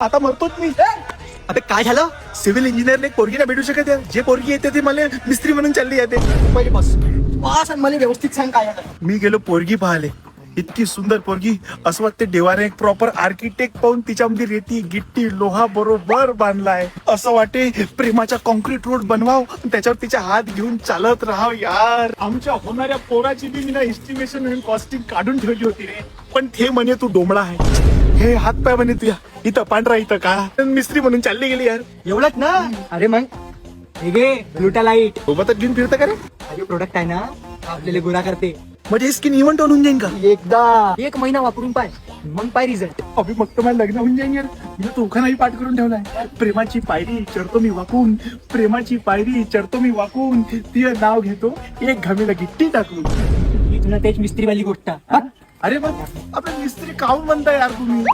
आता मरतोच मी. अबे काय झालं? सिव्हिल इंजिनियरने एक पोरगी नाही भेटू शकत यार. जे पोरगी येते ती मला मिस्त्री म्हणून चालली येते पहिले बस. बस आणि मला व्यवस्थित सांग काय झालं. मी गेलो पोरगी पाहाले इतकी सुंदर पोरगी. असं वाटते देवाने एक प्रॉपर आर्किटेक्ट पाहून तिच्यामध्ये रेती गिट्टी लोहा बरोबर बांधलाय. असं वाटे प्रेमाचा कॉन्क्रीट रोड बनवाव त्याच्यावर तिच्या हात घेऊन चालत राहाव यार. आमच्या होणाऱ्या पोराची बी मी ना एस्टिमेशन म्हणून कॉस्टिंग काढून ठेवली होती रे. पण ते म्हणे तू डोमळा आहे. हे हात पाय म्हणे तुझ्या. इथं पांढरा इथं काळा. मिस्त्री म्हणून चालली गेली यार. एवढंच ना? अरे मग? हे घे ब्लुटा लाइट. सोबतच घेऊन फिरतं का रे? अरे प्रोडक्ट आहे ना आपल्याला गुन्हा करते. म्हणजे स्किन इव्हेंट होऊन जाईन का? एकदा. एक महिना वापरून पाय. मग पाय रिझल्ट अभि मग तर मला लग्न होऊन जाईन यार. मी तो नाही पाठ करून ठेवलाय. प्रेमाची पायरी चढतो मी वाकून. प्रेमाची पायरी चढतो मी वाकून. ती नाव घेतो एक घामीला गिट्टी टाकून. तुला तेच मिस्त्रीवाली गोष्ट. हा? अरे मग आपला मिस्त्री काऊन म्हणता यार तुम्ही?